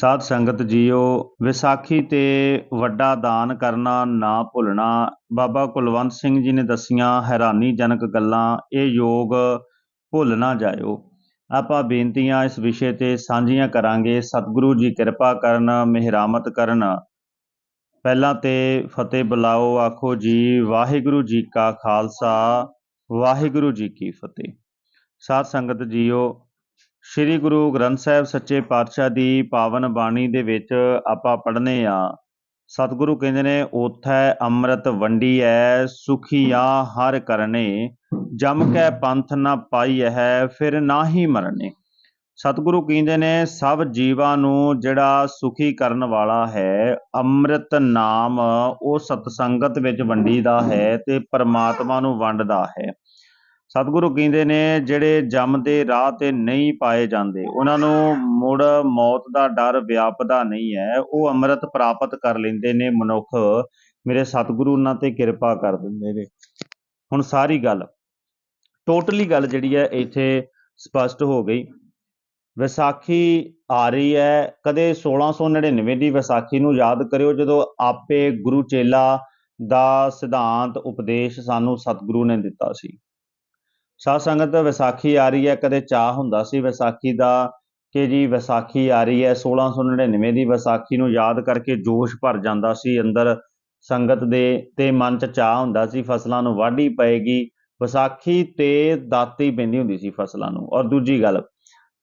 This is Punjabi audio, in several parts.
ਸਾਧ ਸੰਗਤ ਜੀਓ, ਵਿਸਾਖੀ ਤੇ ਵੱਡਾ ਦਾਨ ਕਰਨਾ ਨਾ ਭੁੱਲਣਾ। ਬਾਬਾ ਕੁਲਵੰਤ ਸਿੰਘ ਜੀ ਨੇ ਦਸੀਆਂ ਹੈਰਾਨੀਜਨਕ ਗੱਲਾਂ, ਇਹ ਯੋਗ ਭੁੱਲ ਨਾ ਜਾਇਓ। ਆਪਾਂ ਬੇਨਤੀਆਂ ਇਸ ਵਿਸ਼ੇ ਤੇ ਸਾਂਝੀਆਂ ਕਰਾਂਗੇ। ਸਤਿਗੁਰੂ ਜੀ ਕਿਰਪਾ ਕਰਨ, ਮਿਹਰਾਮਤ ਕਰਨ। ਪਹਿਲਾਂ ਤੇ ਫਤਿਹ ਬੁਲਾਓ, ਆਖੋ ਜੀ, ਵਾਹਿਗੁਰੂ ਜੀ ਕਾ ਖਾਲਸਾ, ਵਾਹਿਗੁਰੂ ਜੀ ਕੀ ਫਤਿਹ। ਸਾਧ ਸੰਗਤ ਜੀਓ ਸ੍ਰੀ ਗੁਰੂ ਗ੍ਰੰਥ ਸਾਹਿਬ ਸੱਚੇ ਪਾਤਸ਼ਾਹ ਦੀ ਪਾਵਨ ਬਾਣੀ ਦੇ ਵਿੱਚ ਆਪਾਂ ਪੜ੍ਹਨੇ ਆ। ਸਤਿਗੁਰੂ ਕਹਿੰਦੇ ਨੇ, ਉਥੈ ਅੰਮ੍ਰਿਤ ਵੰਡੀ ਐ, ਸੁਖੀਆ ਹਰ ਕਰਨੇ। ਜਮ ਕੈ ਪੰਥ ਨਾ ਪਾਈ ਹੈ ਫਿਰ ਨਾਹੀ ਮਰਨੇ। ਸਤਿਗੁਰੂ ਕਹਿੰਦੇ ਨੇ, ਸਭ ਜੀਵਾਂ ਨੂੰ ਜਿਹੜਾ ਸੁਖੀ ਕਰਨ ਵਾਲਾ ਹੈ, ਅੰਮ੍ਰਿਤ ਨਾਮ ਉਹ ਸਤਸੰਗਤ ਵਿੱਚ ਵੰਡੀਦਾ ਹੈ ਤੇ ਪਰਮਾਤਮਾ ਨੂੰ ਵੰਡਦਾ ਹੈ। ਸਤਿਗੁਰੂ ਕਹਿੰਦੇ ਨੇ, ਜਿਹੜੇ ਜੰਮਦੇ ਰਾਹ ਤੇ ਨਹੀਂ ਪਾਏ ਜਾਂਦੇ, ਉਹਨਾਂ ਨੂੰ ਮੁੜ ਮੌਤ ਦਾ ਡਰ ਵਿਆਪਦਾ ਨਹੀਂ ਹੈ। ਉਹ ਅੰਮ੍ਰਿਤ ਪ੍ਰਾਪਤ ਕਰ ਲੈਂਦੇ ਨੇ ਮਨੁੱਖ। ਮੇਰੇ ਸਤਿਗੁਰੂ ਉਹਨਾਂ ਤੇ ਕਿਰਪਾ ਕਰ ਦਿੰਦੇ ਨੇ। ਹੁਣ ਸਾਰੀ ਗੱਲ, ਟੋਟਲੀ ਗੱਲ ਜਿਹੜੀ ਹੈ, ਇੱਥੇ ਸਪਸ਼ਟ ਹੋ ਗਈ। ਵਿਸਾਖੀ ਆ ਰਹੀ ਹੈ। ਕਦੇ 1699 ਦੀ ਵਿਸਾਖੀ ਨੂੰ ਯਾਦ ਕਰਿਓ, ਜਦੋਂ ਆਪੇ ਗੁਰੂ ਚੇਲਾ ਦਾ ਸਿਧਾਂਤ, ਉਪਦੇਸ਼ ਸਾਨੂੰ ਸਤਿਗੁਰੂ ਨੇ ਦਿੱਤਾ ਸੀ। ਸਾਧ ਸੰਗਤ ਵਿਸਾਖੀ ਆ ਰਹੀ ਹੈ, ਕਦੇ ਚਾਹ ਹੁੰਦਾ ਸੀ ਵਿਸਾਖੀ ਦਾ ਕਿ ਜੀ ਵਿਸਾਖੀ ਆ ਰਹੀ ਹੈ 1699 ਦੀ ਵਿਸਾਖੀ ਨੂੰ ਯਾਦ ਕਰਕੇ ਜੋਸ਼ ਭਰ ਜਾਂਦਾ ਸੀ, ਅੰਦਰ ਸੰਗਤ ਦੇ ਤੇ ਮਨ 'ਚ ਚਾਹ ਹੁੰਦਾ ਸੀ, ਫਸਲਾਂ ਨੂੰ ਵਾਢੀ ਪਏਗੀ। ਵਿਸਾਖੀ ਤੇ ਦਾਤੀ ਪੈਂਦੀ ਹੁੰਦੀ ਸੀ ਫਸਲਾਂ ਨੂੰ। ਔਰ ਦੂਜੀ ਗੱਲ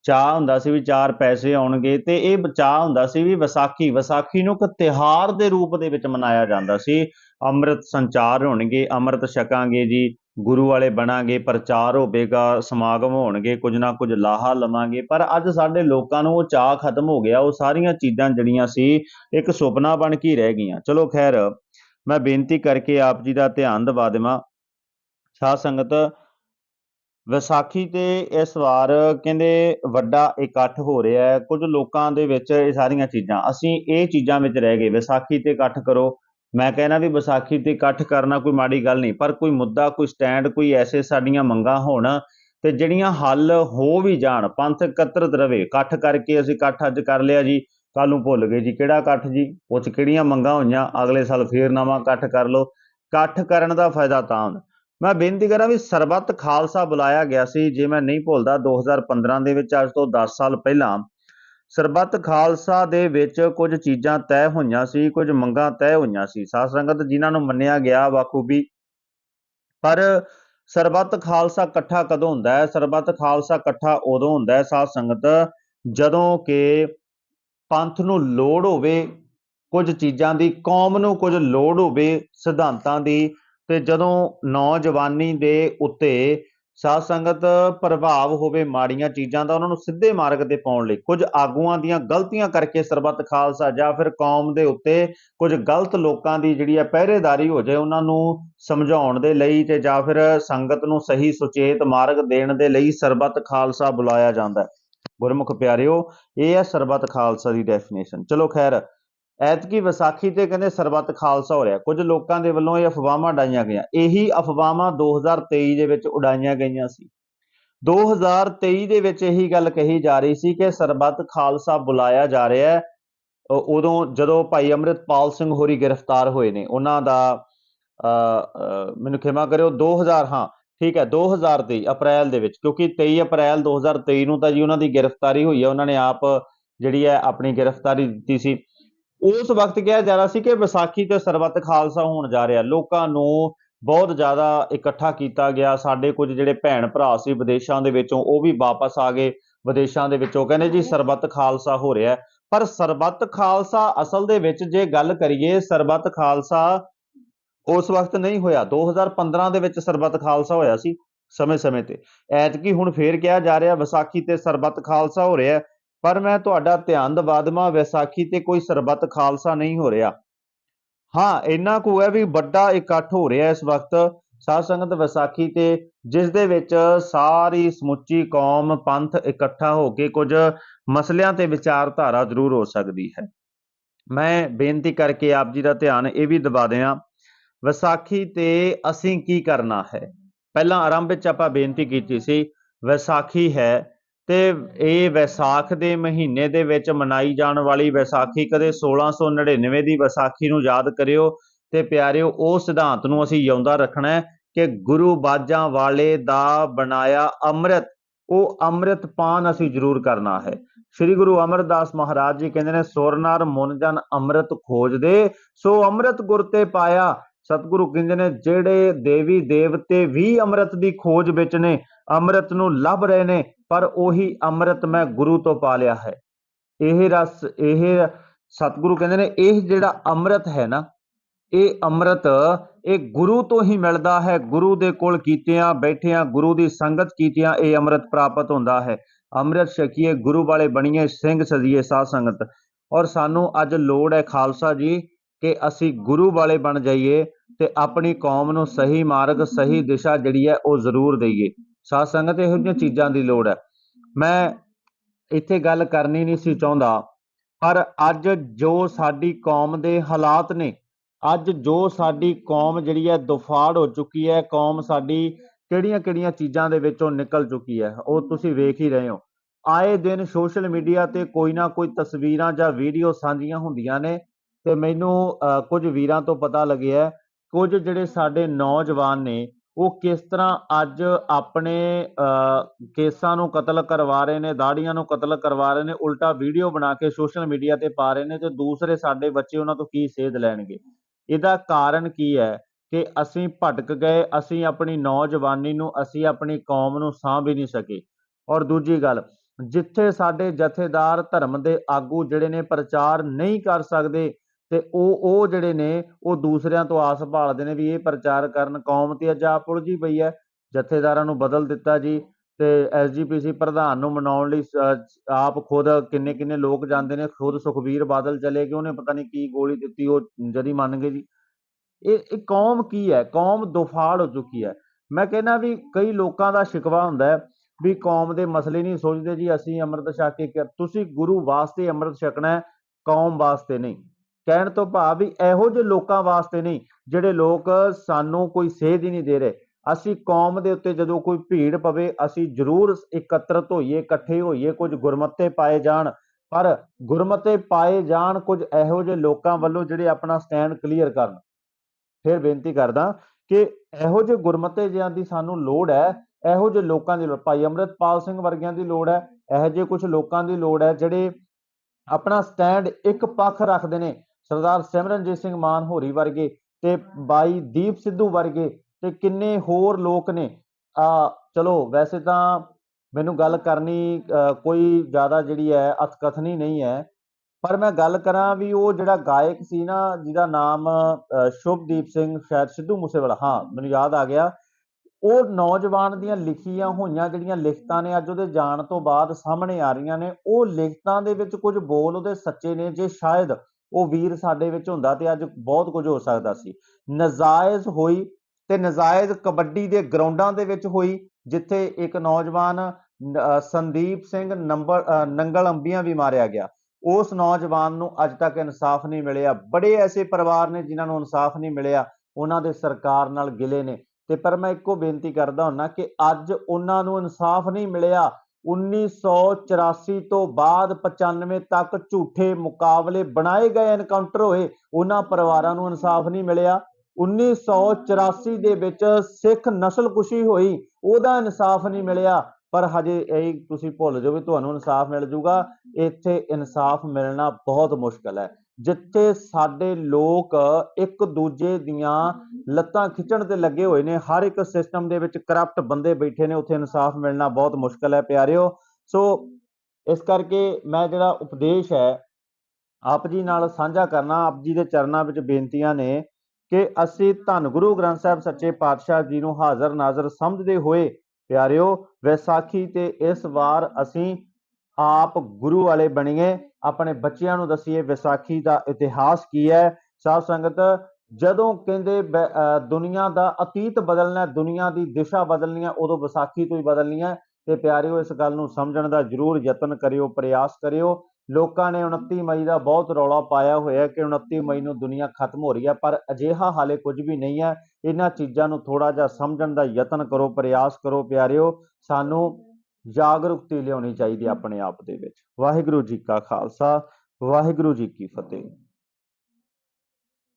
ਚਾਹ ਹੁੰਦਾ ਸੀ ਵੀ ਚਾਰ ਪੈਸੇ ਆਉਣਗੇ ਤੇ ਇਹ ਚਾਹ ਹੁੰਦਾ ਸੀ ਵੀ ਵਿਸਾਖੀ ਵਿਸਾਖੀ ਨੂੰ ਇੱਕ ਤਿਹਾਰ ਦੇ ਰੂਪ ਦੇ ਵਿੱਚ ਮਨਾਇਆ ਜਾਂਦਾ ਸੀ। ਅੰਮ੍ਰਿਤ ਸੰਚਾਰ ਹੋਣਗੇ, ਅੰਮ੍ਰਿਤ ਛਕਾਂਗੇ ਜੀ। ਗੁਰੂ ਵਾਲੇ ਬਣਾਂਗੇ, ਪ੍ਰਚਾਰ ਹੋਵੇਗਾ, ਸਮਾਗਮ ਹੋਣਗੇ, ਕੁਝ ਨਾ ਕੁਝ ਲਾਹਾ ਲਵਾਂਗੇ। ਪਰ ਅੱਜ ਸਾਡੇ ਲੋਕਾਂ ਨੂੰ ਉਹ ਚਾਹ ਖਤਮ ਹੋ ਗਿਆ। ਉਹ ਸਾਰੀਆਂ ਚੀਜ਼ਾਂ ਜਿਹੜੀਆਂ ਸੀ, ਇੱਕ ਸੁਪਨਾ ਬਣ ਕੇ ਰਹਿ ਗਈਆਂ। ਚਲੋ ਖੈਰ, ਮੈਂ ਬੇਨਤੀ ਕਰਕੇ ਆਪ ਜੀ ਦਾ ਧਿਆਨ ਦਿਵਾ ਦੇਵਾਂ। ਸਾਧ ਸੰਗਤ, ਵਿਸਾਖੀ ਤੇ ਇਸ ਵਾਰ ਕਹਿੰਦੇ ਵੱਡਾ ਇਕੱਠ ਹੋ ਰਿਹਾ ਹੈ। ਕੁਝ ਲੋਕਾਂ ਦੇ ਵਿੱਚ ਇਹ ਸਾਰੀਆਂ ਚੀਜ਼ਾਂ। ਅਸੀਂ ਇਹ ਚੀਜ਼ਾਂ ਵਿੱਚ ਰਹਿ ਗਏ। ਵਿਸਾਖੀ ਤੇ ਇਕੱਠ ਕਰੋ। ਮੈਂ ਕਹਿਣਾ ਵੀ ਵਿਸਾਖੀ ਤੇ ਇਕੱਠ ਕਰਨਾ ਕੋਈ ਮਾੜੀ ਗੱਲ ਨਹੀਂ, ਪਰ ਕੋਈ ਮੁੱਦਾ, ਕੋਈ ਸਟੈਂਡ ਕੋਈ ਐਸੇ ਸਾਡੀਆਂ ਮੰਗਾਂ ਹੋਣ ਤੇ ਜਿਹੜੀਆਂ ਹੱਲ ਹੋ ਵੀ ਜਾਣ, ਪੰਥ ਇਕੱਤਰਤ ਰਵੇ, ਇਕੱਠ ਕਰਕੇ ਅਸੀਂ ਇਕੱਠ ਅੱਜ ਕਰ ਲਿਆ ਜੀ ਕੱਲ ਨੂੰ ਭੁੱਲ ਗਏ ਜੀ, ਕਿਹੜਾ ਇਕੱਠ ਜੀ? ਉਹ 'ਚ ਕਿਹੜੀਆਂ ਮੰਗਾਂ ਹੋਈਆਂ, ਅਗਲੇ ਸਾਲ ਫੇਰ ਨਵਾਂ ਇਕੱਠ ਕਰ ਲਓ, ਇਕੱਠ ਕਰਨ ਦਾ ਫਾਇਦਾ ਤਾਂ ਹੁੰਦਾ। ਮੈਂ ਬੇਨਤੀ ਕਰਾਂ ਵੀ ਸਰਬੱਤ ਖਾਲਸਾ ਬੁਲਾਇਆ ਗਿਆ ਸੀ, ਜੇ ਮੈਂ ਨਹੀਂ ਭੁੱਲਦਾ 2015 ਦੇ ਵਿੱਚ, ਅੱਜ ਤੋਂ 10 ਸਾਲ ਪਹਿਲਾਂ ਸਰਬੱਤ ਖਾਲਸਾ ਦੇ ਵਿੱਚ ਕੁਝ ਚੀਜ਼ਾਂ ਤੈਅ ਹੋਈਆਂ ਸੀ, ਕੁਝ ਮੰਗਾਂ ਤੈਅ ਹੋਈਆਂ ਸੀ। ਸਾਧ ਸੰਗਤ ਜਿਨ੍ਹਾਂ ਨੂੰ ਮੰਨਿਆ ਗਿਆ ਬਾਖੂਬੀ ਪਰ ਸਰਬੱਤ ਖਾਲਸਾ ਇਕੱਠਾ ਕਦੋਂ ਹੁੰਦਾ ਹੈ? ਸਰਬੱਤ ਖਾਲਸਾ ਇਕੱਠਾ ਉਦੋਂ ਹੁੰਦਾ ਹੈ ਸਾਧ ਸੰਗਤ, ਜਦੋਂ ਕਿ ਪੰਥ ਨੂੰ ਲੋੜ ਹੋਵੇ ਕੁਝ ਚੀਜ਼ਾਂ ਦੀ, ਕੌਮ ਨੂੰ ਕੁਝ ਲੋੜ ਹੋਵੇ ਸਿਧਾਂਤਾਂ ਦੀ, ਤੇ ਜਦੋਂ ਨੌਜਵਾਨੀ ਦੇ ਉੱਤੇ ਸਾਧ ਸੰਗਤ ਪ੍ਰਭਾਵ ਹੋਵੇ ਮਾੜੀਆਂ ਚੀਜ਼ਾਂ ਦਾ, ਉਹਨਾਂ ਨੂੰ ਸਿੱਧੇ ਮਾਰਗ ਤੇ ਪਾਉਣ ਲਈ ਕੁਝ ਆਗੂਆਂ ਦੀਆਂ ਗਲਤੀਆਂ ਕਰਕੇ ਸਰਬੱਤ ਖਾਲਸਾ ਜਾਂ ਫਿਰ ਕੌਮ ਦੇ ਉੱਤੇ ਕੁਝ ਗਲਤ ਲੋਕਾਂ ਦੀ ਜਿਹੜੀ ਹੈ ਪਹਿਰੇਦਾਰੀ ਹੋ ਜਾਏ, ਉਹਨਾਂ ਨੂੰ ਸਮਝਾਉਣ ਦੇ ਲਈ ਤੇ ਜਾਂ ਫਿਰ ਸੰਗਤ ਨੂੰ ਸਹੀ ਸੁਚੇਤ ਮਾਰਗ ਦੇਣ ਦੇ ਲਈ ਸਰਬੱਤ ਖਾਲਸਾ ਬੁਲਾਇਆ ਜਾਂਦਾ ਹੈ। ਗੁਰਮੁਖ ਪਿਆਰਿਓ, ਇਹ ਹੈ ਸਰਬੱਤ ਖਾਲਸਾ ਦੀ ਡੈਫੀਨੇਸ਼ਨ ਚਲੋ ਖੈਰ ਐਤਕੀ ਵਿਸਾਖੀ ਤੇ ਕਹਿੰਦੇ ਸਰਬੱਤ ਖਾਲਸਾ ਹੋ ਰਿਹਾ। ਕੁਝ ਲੋਕਾਂ ਦੇ ਵੱਲੋਂ ਇਹ ਅਫਵਾਹਾਂ ਉਡਾਈਆਂ ਗਈਆਂ। ਇਹੀ ਅਫਵਾਹਾਂ 2023 ਦੇ ਵਿੱਚ ਉਡਾਈਆਂ ਗਈਆਂ ਸੀ। 2023 ਦੇ ਵਿੱਚ ਇਹੀ ਗੱਲ ਕਹੀ ਜਾ ਰਹੀ ਸੀ ਕਿ ਸਰਬੱਤ ਖਾਲਸਾ ਬੁਲਾਇਆ ਜਾ ਰਿਹਾ ਹੈ। ਉਦੋਂ ਜਦੋਂ ਭਾਈ ਅੰਮ੍ਰਿਤਪਾਲ ਸਿੰਘ ਹੋਰੀ ਗ੍ਰਿਫਤਾਰ ਹੋਏ ਨੇ, ਉਹਨਾਂ ਦਾ ਮੈਨੂੰ ਖਿਮਾ ਕਰਿਓ 2000 ਹਾਂ, ਠੀਕ ਹੈ 2023 ਅਪ੍ਰੈਲ ਦੇ ਵਿੱਚ, ਕਿਉਂਕਿ 23 ਅਪ੍ਰੈਲ 2023 ਨੂੰ ਤਾਂ ਜੀ ਉਹਨਾਂ ਦੀ ਗ੍ਰਿਫਤਾਰੀ ਹੋਈ ਹੈ। ਉਹਨਾਂ ਨੇ ਆਪ ਜਿਹੜੀ ਹੈ ਆਪਣੀ ਗ੍ਰਿਫਤਾਰੀ ਦਿੱਤੀ ਸੀ। ਉਸ ਵਕਤ ਕਿਹਾ ਜਾ ਰਿਹਾ ਸੀ ਕਿ ਵਿਸਾਖੀ ਤੇ ਸਰਬੱਤ ਖਾਲਸਾ ਹੋਣ ਜਾ ਰਿਹਾ। ਲੋਕਾਂ ਨੂੰ ਬਹੁਤ ਜ਼ਿਆਦਾ ਇਕੱਠਾ ਕੀਤਾ ਗਿਆ। ਸਾਡੇ ਕੁਝ ਜਿਹੜੇ ਭੈਣ ਭਰਾ ਸੀ ਵਿਦੇਸ਼ਾਂ ਦੇ ਵਿੱਚੋਂ, ਉਹ ਵੀ ਵਾਪਸ ਆ ਗਏ। ਵਿਦੇਸ਼ਾਂ ਦੇ ਵਿੱਚੋਂ ਕਹਿੰਦੇ ਜੀ ਸਰਬੱਤ ਖਾਲਸਾ ਹੋ ਰਿਹਾ। ਪਰ ਸਰਬੱਤ ਖਾਲਸਾ ਅਸਲ ਦੇ ਵਿੱਚ ਜੇ ਗੱਲ ਕਰੀਏ, ਸਰਬੱਤ ਖਾਲਸਾ ਉਸ ਵਕਤ ਨਹੀਂ ਹੋਇਆ। 2015 ਦੇ ਵਿੱਚ ਸਰਬੱਤ ਖਾਲਸਾ ਹੋਇਆ ਸੀ ਸਮੇਂ-ਸਮੇਂ ਤੇ। ਐਤਕੀ ਹੁਣ ਫੇਰ ਕਿਹਾ ਜਾ ਰਿਹਾ, ਵਿਸਾਖੀ ਤੇ ਸਰਬੱਤ ਖਾਲਸਾ ਹੋ ਰਿਹਾ। ਪਰ ਮੈਂ ਤੁਹਾਡਾ ਧਿਆਨ ਦਿਵਾ ਦੇਵਾਂ ਵਿਸਾਖੀ ਤੇ ਕੋਈ ਸਰਬੱਤ ਖਾਲਸਾ ਨਹੀਂ ਹੋ ਰਿਹਾ। ਹਾਂ, ਇੰਨਾ ਕੁ ਹੈ ਵੀ ਵੱਡਾ ਇਕੱਠ ਹੋ ਰਿਹਾ ਇਸ ਵਕਤ ਸਾਧ ਸੰਗਤ ਵਿਸਾਖੀ ਤੇ, ਜਿਸ ਦੇ ਵਿੱਚ ਸਾਰੀ ਸਮੁੱਚੀ ਕੌਮ, ਪੰਥ ਇਕੱਠਾ ਹੋ ਕੇ ਕੁਝ ਮਸਲਿਆਂ ਤੇ ਵਿਚਾਰਧਾਰਾ ਜ਼ਰੂਰ ਹੋ ਸਕਦੀ ਹੈ। ਮੈਂ ਬੇਨਤੀ ਕਰਕੇ ਆਪ ਜੀ ਦਾ ਧਿਆਨ ਇਹ ਵੀ ਦਿਵਾ ਦਿਆਂ, ਵਿਸਾਖੀ ਤੇ ਅਸੀਂ ਕੀ ਕਰਨਾ ਹੈ? ਪਹਿਲਾਂ ਆਰੰਭ ਵਿੱਚ ਆਪਾਂ ਬੇਨਤੀ ਕੀਤੀ ਸੀ, ਵਿਸਾਖੀ ਹੈ ਤੇ ਇਹ ਵਿਸਾਖ ਦੇ ਮਹੀਨੇ ਦੇ ਵਿੱਚ ਮਨਾਈ ਜਾਣ ਵਾਲੀ ਵਿਸਾਖੀ ਕਦੇ 1699 ਦੀ ਵਿਸਾਖੀ ਨੂੰ ਯਾਦ ਕਰਿਓ ਤੇ ਪਿਆਰਿਓ, ਉਹ ਸਿਧਾਂਤ ਨੂੰ ਅਸੀਂ ਜਿਉਂਦਾ ਰੱਖਣਾ ਹੈ ਕਿ ਗੁਰੂ ਬਾਜਾਂ ਵਾਲੇ ਦਾ ਬਣਾਇਆ ਅੰਮ੍ਰਿਤ, ਉਹ ਅੰਮ੍ਰਿਤ ਪਾਨ ਅਸੀਂ ਜ਼ਰੂਰ ਕਰਨਾ ਹੈ। ਸ੍ਰੀ ਗੁਰੂ ਅਮਰਦਾਸ ਮਹਾਰਾਜ ਜੀ ਕਹਿੰਦੇ ਨੇ ਸੁਰਨਾਰ ਮੁਨ ਜਨ ਅੰਮ੍ਰਿਤ ਖੋਜਦੇ, ਸੋ ਅੰਮ੍ਰਿਤ ਗੁਰ ਤੇ ਪਾਇਆ ਸਤਿਗੁਰੂ ਕਹਿੰਦੇ ਨੇ, ਜਿਹੜੇ ਦੇਵੀ ਦੇਵਤੇ ਵੀ ਅੰਮ੍ਰਿਤ ਦੀ ਖੋਜ ਵਿੱਚ ਨੇ, ਅੰਮ੍ਰਿਤ ਨੂੰ ਲੱਭ ਰਹੇ ਨੇ, ਪਰ ਉਹੀ ਅੰਮ੍ਰਿਤ ਮੈਂ ਗੁਰੂ ਤੋਂ ਪਾ ਲਿਆ ਹੈ। ਇਹ ਰਸ, ਇਹ ਸਤਿਗੁਰੂ ਕਹਿੰਦੇ ਨੇ, ਇਹ ਜਿਹੜਾ ਅੰਮ੍ਰਿਤ ਹੈ ਨਾ, ਇਹ ਅੰਮ੍ਰਿਤ, ਇਹ ਗੁਰੂ ਤੋਂ ਹੀ ਮਿਲਦਾ ਹੈ। ਗੁਰੂ ਦੇ ਕੋਲ ਕੀਤਿਆਂ ਬੈਠਿਆਂ, ਗੁਰੂ ਦੀ ਸੰਗਤ ਕੀਤਿਆਂ ਇਹ ਅੰਮ੍ਰਿਤ ਪ੍ਰਾਪਤ ਹੁੰਦਾ ਹੈ। ਅੰਮ੍ਰਿਤ ਛਕੀਏ, ਗੁਰੂ ਵਾਲੇ ਬਣੀਏ, ਸਿੰਘ ਸਜੀਏ ਸਾਧ ਸੰਗਤ। ਔਰ ਸਾਨੂੰ ਅੱਜ ਲੋੜ ਹੈ, ਖਾਲਸਾ ਜੀ ਕਿ ਅਸੀਂ ਗੁਰੂ ਵਾਲੇ ਬਣ ਜਾਈਏ ਤੇ ਆਪਣੀ ਕੌਮ ਨੂੰ ਸਹੀ ਮਾਰਗ, ਸਹੀ ਦਿਸ਼ਾ ਜਿਹੜੀ ਹੈ ਉਹ ਜ਼ਰੂਰ ਦਈਏ। ਸਾਧ ਸੰਗਤ ਇਹੋ ਜਿਹੀਆਂ ਚੀਜ਼ਾਂ ਦੀ ਲੋੜ ਹੈ। ਮੈਂ ਇੱਥੇ ਗੱਲ ਕਰਨੀ ਨਹੀਂ ਸੀ ਚਾਹੁੰਦਾ, ਪਰ ਅੱਜ ਜੋ ਸਾਡੀ ਕੌਮ ਦੇ ਹਾਲਾਤ ਨੇ, ਅੱਜ ਜੋ ਸਾਡੀ ਕੌਮ ਜਿਹੜੀ ਹੈ ਦੁਫਾੜ ਹੋ ਚੁੱਕੀ ਹੈ, ਕੌਮ ਸਾਡੀ ਕਿਹੜੀਆਂ-ਕਿਹੜੀਆਂ ਚੀਜ਼ਾਂ ਦੇ ਵਿੱਚੋਂ ਨਿਕਲ ਚੁੱਕੀ ਹੈ, ਉਹ ਤੁਸੀਂ ਵੇਖ ਹੀ ਰਹੇ ਹੋ। ਆਏ ਦਿਨ ਸੋਸ਼ਲ ਮੀਡੀਆ ਤੇ ਕੋਈ ਨਾ ਕੋਈ ਤਸਵੀਰਾਂ ਜਾਂ ਵੀਡੀਓ ਸਾਂਝੀਆਂ ਹੁੰਦੀਆਂ ਨੇ ਤੇ ਮੈਨੂੰ ਅ, ਕੁਝ ਵੀਰਾਂ ਤੋਂ ਪਤਾ ਲੱਗਿਆ ਹੈ, ਕੁਝ ਜਿਹੜੇ ਸਾਡੇ ਨੌਜਵਾਨ ਨੇ ਉਹ ਕਿਸ ਤਰ੍ਹਾਂ ਅੱਜ ਆਪਣੇ ਅ, ਕੇਸਾਂ ਨੂੰ ਕਤਲ ਕਰਵਾ ਰਹੇ ਨੇ ਦਾੜੀਆਂ ਨੂੰ ਕਤਲ ਕਰਵਾ ਰਹੇ ਨੇ ਉਲਟਾ ਵੀਡੀਓ ਬਣਾ ਕੇ ਸੋਸ਼ਲ ਮੀਡੀਆ ਤੇ ਪਾ ਰਹੇ ਨੇ ਤੇ ਦੂਸਰੇ ਸਾਡੇ ਬੱਚੇ ਉਹਨਾਂ ਤੋਂ ਕੀ ਸੇਧ ਲੈਣਗੇ? ਇਹਦਾ ਕਾਰਨ ਕੀ ਹੈ ਕਿ ਅਸੀਂ ਭਟਕ ਗਏ ਅਸੀਂ ਆਪਣੀ ਨੌਜਵਾਨੀ ਨੂੰ ਅਸੀਂ ਆਪਣੀ ਕੌਮ ਨੂੰ ਸਾਂਭ ਹੀ ਨਹੀਂ ਸਕੇ? ਔਰ ਦੂਜੀ ਗੱਲ ਜਿੱਥੇ ਸਾਡੇ ਜਥੇਦਾਰ ਧਰਮ ਦੇ ਆਗੂ ਜਿਹੜੇ ਨੇ ਪ੍ਰਚਾਰ ਨਹੀਂ ਕਰ ਸਕਦੇ ਤੇ ਉਹ ਉਹ ਜਿਹੜੇ ਨੇ, ਉਹ ਦੂਸਰਿਆਂ ਤੋਂ ਆਸ ਭਾਲਦੇ ਨੇ ਵੀ ਇਹ ਪ੍ਰਚਾਰ ਕਰਨ ਕੌਮ ਤੇ ਅੱਜ ਆਪ ਉਲਝੀ ਪਈ ਹੈ। ਜਥੇਦਾਰਾਂ ਨੂੰ ਬਦਲ ਦਿੱਤਾ ਜੀ ਤੇ ਐਸਜੀਪੀਸੀ ਪ੍ਰਧਾਨ ਨੂੰ ਮਨਾਉਣ ਲਈ ਆਪ ਖੁਦ ਕਿੰਨੇ ਕਿੰਨੇ ਲੋਕ ਜਾਂਦੇ ਨੇ, ਖੁਦ ਸੁਖਬੀਰ ਬਾਦਲ ਚਲੇ ਗਏ, ਉਹਨੇ ਪਤਾ ਨਹੀਂ ਕੀ ਗੋਲੀ ਦਿੱਤੀ, ਉਹ ਜਦੀ ਮੰਨ ਗਏ ਜੀ। ਇਹ ਇਹ ਕੌਮ ਕੀ ਹੈ? ਕੌਮ ਦੁਫਾੜ ਹੋ ਚੁੱਕੀ ਹੈ। ਮੈਂ ਕਹਿੰਦਾ ਵੀ ਕਈ ਲੋਕਾਂ ਦਾ ਸ਼ਿਕਵਾ ਹੁੰਦਾ ਵੀ ਕੌਮ ਦੇ ਮਸਲੇ ਨਹੀਂ ਸੋਚਦੇ ਜੀ, ਅਸੀਂ ਅੰਮ੍ਰਿਤ ਛਕ ਕੇ, ਤੁਸੀਂ ਗੁਰੂ ਵਾਸਤੇ ਅੰਮ੍ਰਿਤ ਛਕਣਾ ਕੌਮ ਵਾਸਤੇ ਨਹੀਂ। ਕਹਿਣ ਤੋਂ ਭਾਵ ਵੀ ਇਹੋ ਜਿਹੇ ਲੋਕਾਂ ਵਾਸਤੇ ਨਹੀਂ, ਜਿਹੜੇ ਲੋਕ ਸਾਨੂੰ ਕੋਈ ਸੇਧ ਹੀ ਨਹੀਂ ਦੇ ਰਹੇ। ਅਸੀਂ ਕੌਮ ਦੇ ਉੱਤੇ ਜਦੋਂ ਕੋਈ ਭੀੜ ਪਵੇ, ਅਸੀਂ ਜ਼ਰੂਰ ਇਕੱਤਰਤ ਹੋਈਏ ਇਕੱਠੇ ਹੋਈਏ, ਕੁਝ ਗੁਰਮਤੇ ਪਾਏ ਜਾਣ। ਪਰ ਗੁਰਮਤੇ ਪਾਏ ਜਾਣ ਕੁਝ ਇਹੋ ਜਿਹੇ ਲੋਕਾਂ ਵੱਲੋਂ ਜਿਹੜੇ ਆਪਣਾ ਸਟੈਂਡ ਕਲੀਅਰ ਕਰਨ। ਫਿਰ ਬੇਨਤੀ ਕਰਦਾ ਕਿ ਇਹੋ ਜਿਹੇ ਗੁਰਮਤੇ ਜਿਹਾਂ ਦੀ ਸਾਨੂੰ ਲੋੜ ਹੈ, ਇਹੋ ਜਿਹੇ ਲੋਕਾਂ ਦੀ ਲੋੜ। ਭਾਈ ਅੰਮ੍ਰਿਤਪਾਲ ਸਿੰਘ ਵਰਗਿਆਂ ਦੀ ਲੋੜ ਹੈ, ਇਹੋ ਜਿਹੇ ਕੁਝ ਲੋਕਾਂ ਦੀ ਲੋੜ ਹੈ, ਜਿਹੜੇ ਆਪਣਾ ਸਟੈਂਡ ਇੱਕ ਪੱਖ ਰੱਖਦੇ ਨੇ। ਸਰਦਾਰ ਸਿਮਰਨਜੀਤ ਸਿੰਘ ਮਾਨ ਹੋਰੀ ਵਰਗੇ ਤੇ ਬਾਈ ਦੀਪ ਸਿੱਧੂ ਵਰਗੇ ਤੇ ਕਿੰਨੇ ਹੋਰ ਲੋਕ ਨੇ। ਆ, ਚਲੋ, ਵੈਸੇ ਤਾਂ ਮੈਨੂੰ ਗੱਲ ਕਰਨੀ ਕੋਈ ਜ਼ਿਆਦਾ ਜਿਹੜੀ ਹੈ ਅਤਕਥਨੀ ਨਹੀਂ ਹੈ। ਪਰ ਮੈਂ ਗੱਲ ਕਰਾਂ ਵੀ ਉਹ ਜਿਹੜਾ ਗਾਇਕ ਸੀ ਨਾ, ਜਿਹਦਾ ਨਾਮ ਸ਼ੁਭਦੀਪ ਸਿੰਘ, ਸ਼ਾਇਦ ਸਿੱਧੂ ਮੂਸੇਵਾਲਾ, ਹਾਂ, ਮੈਨੂੰ ਯਾਦ ਆ ਗਿਆ। ਉਹ ਨੌਜਵਾਨ ਦੀਆਂ ਲਿਖੀਆਂ ਹੋਈਆਂ ਜਿਹੜੀਆਂ ਲਿਖਤਾਂ ਨੇ, ਅੱਜ ਉਹਦੇ ਜਾਣ ਤੋਂ ਬਾਅਦ ਸਾਹਮਣੇ ਆ ਰਹੀਆਂ ਨੇ। ਉਹ ਲਿਖਤਾਂ ਦੇ ਵਿੱਚ ਕੁਝ ਬੋਲ ਉਹਦੇ ਸੱਚੇ ਨੇ, ਜੇ ਸ਼ਾਇਦ ਉਹ ਵੀਰ ਸਾਡੇ ਵਿੱਚ ਹੁੰਦਾ ਤੇ ਅੱਜ ਬਹੁਤ ਕੁਝ ਹੋ ਸਕਦਾ ਸੀ। ਨਜਾਇਜ਼ ਹੋਈ ਤੇ ਨਜਾਇਜ਼ ਕਬੱਡੀ ਦੇ ਗਰਾਊਂਡਾਂ ਦੇ ਵਿੱਚ ਹੋਈ, ਜਿੱਥੇ ਇੱਕ ਨੌਜਵਾਨ ਸੰਦੀਪ ਸਿੰਘ ਨੰਬਰ ਨੰਗਲ ਅੰਬੀਆਂ ਵੀ ਮਾਰਿਆ ਗਿਆ। ਉਸ ਨੌਜਵਾਨ ਨੂੰ ਅੱਜ ਤੱਕ ਇਨਸਾਫ ਨਹੀਂ ਮਿਲਿਆ। ਬੜੇ ਐਸੇ ਪਰਿਵਾਰ ਨੇ ਜਿਨ੍ਹਾਂ ਨੂੰ ਇਨਸਾਫ ਨਹੀਂ ਮਿਲਿਆ। ਉਹਨਾਂ ਦੇ ਸਰਕਾਰ ਨਾਲ ਗਿਲੇ ਨੇ। ਤੇ ਪਰ ਮੈਂ ਇੱਕੋ ਬੇਨਤੀ ਕਰਦਾ ਹੁੰਨਾ ਕਿ ਅੱਜ ਉਹਨਾਂ ਨੂੰ ਇਨਸਾਫ ਨਹੀਂ ਮਿਲਿਆ। 1984 ਤੋਂ ਬਾਅਦ 95 ਤੱਕ ਝੂਠੇ ਮੁਕਾਬਲੇ ਬਣਾਏ ਗਏ ਐਨਕਾਊਂਟਰ ਹੋਏ। ਉਹਨਾਂ ਪਰਿਵਾਰਾਂ ਨੂੰ ਇਨਸਾਫ ਨਹੀਂ ਮਿਲਿਆ। 1984 ਦੇ ਵਿੱਚ ਸਿੱਖ ਨਸਲਕੁਸ਼ੀ ਹੋਈ। ਉਹਦਾ ਇਨਸਾਫ ਨਹੀਂ ਮਿਲਿਆ। ਪਰ ਹਜੇ ਇਹ ਤੁਸੀਂ ਭੁੱਲ ਜਾਓ ਵੀ ਤੁਹਾਨੂੰ ਇਨਸਾਫ ਮਿਲ ਜਾਊਗਾ ਇੱਥੇ ਇਨਸਾਫ ਮਿਲਣਾ ਬਹੁਤ ਮੁਸ਼ਕਲ ਹੈ। ਜਿੱਥੇ ਸਾਡੇ ਲੋਕ ਇੱਕ ਦੂਜੇ ਦੀਆਂ ਲੱਤਾਂ ਖਿੱਚਣ ਤੇ ਲੱਗੇ ਹੋਏ ਨੇ, ਹਰ ਇੱਕ ਸਿਸਟਮ ਦੇ ਵਿੱਚ ਕਰਪਟ ਬੰਦੇ ਬੈਠੇ ਨੇ, ਉੱਥੇ ਇਨਸਾਫ ਮਿਲਣਾ ਬਹੁਤ ਮੁਸ਼ਕਲ ਹੈ ਪਿਆਰਿਓ। ਸੋ ਇਸ ਕਰਕੇ ਮੈਂ ਜਿਹੜਾ ਉਪਦੇਸ਼ ਹੈ, ਆਪ ਜੀ ਨਾਲ ਸਾਂਝਾ ਕਰਨਾ, ਆਪ ਜੀ ਦੇ ਚਰਨਾਂ ਵਿੱਚ ਬੇਨਤੀਆਂ ਨੇ ਕਿ ਅਸੀਂ ਧੰਨ ਗੁਰੂ ਗ੍ਰੰਥ ਸਾਹਿਬ ਸੱਚੇ ਪਾਤਸ਼ਾਹ ਜੀ ਨੂੰ ਹਾਜ਼ਰ ਨਾਜ਼ਰ ਸਮਝਦੇ ਹੋਏ, ਪਿਆਰਿਓ, ਵਿਸਾਖੀ ਤੇ ਇਸ ਵਾਰ ਅਸੀਂ ਆਪ ਗੁਰੂ ਵਾਲੇ ਬਣੀਏ। ਆਪਣੇ ਬੱਚਿਆਂ ਨੂੰ ਦਸੀਏ ਵਿਸਾਖੀ ਦਾ ਇਤਿਹਾਸ ਕੀ ਹੈ? ਸਾਧ ਸੰਗਤ ਜਦੋਂ ਕਹਿੰਦੇ ਦੁਨੀਆ ਦਾ ਅਤੀਤ ਬਦਲਣਾ ਹੈ, ਦੁਨੀਆ ਦੀ ਦਿਸ਼ਾ ਬਦਲਣੀ ਹੈ ਉਦੋਂ ਵਿਸਾਖੀ ਤੋਂ ਹੀ ਬਦਲਣੀ ਹੈ। ਤੇ ਪਿਆਰਿਓ ਇਸ ਗੱਲ ਨੂੰ ਸਮਝਣ ਦਾ ਜਰੂਰ ਯਤਨ ਕਰਿਓ ਪ੍ਰਯਾਸ ਕਰਿਓ। ਲੋਕਾਂ ਨੇ 29 ਮਈ ਦਾ ਬਹੁਤ ਰੌਲਾ ਪਾਇਆ ਹੋਇਆ ਕਿ 29 ਮਈ ਨੂੰ ਦੁਨੀਆ ਖਤਮ ਹੋ ਰਹੀ ਹੈ ਪਰ ਅਜਿਹਾ ਹਾਲੇ ਕੁਝ ਵੀ ਨਹੀਂ ਹੈ। ਇਹਨਾਂ ਚੀਜ਼ਾਂ ਨੂੰ ਥੋੜਾ ਜਿਹਾ ਸਮਝਣ ਦਾ ਯਤਨ ਕਰੋ ਪ੍ਰਯਾਸ ਕਰੋ ਪਿਆਰਿਓ। ਸਾਨੂੰ ਜਾਗਰੂਕਤੀ ਲਿਆਉਣੀ ਚਾਹੀਦੀ ਹੈ ਆਪਣੇ ਆਪ ਦੇ ਵਿੱਚ। ਵਾਹਿਗੁਰੂ ਜੀ ਕਾ ਖਾਲਸਾ ਵਾਹਿਗੁਰੂ ਜੀ ਕੀ ਫਤਿਹ।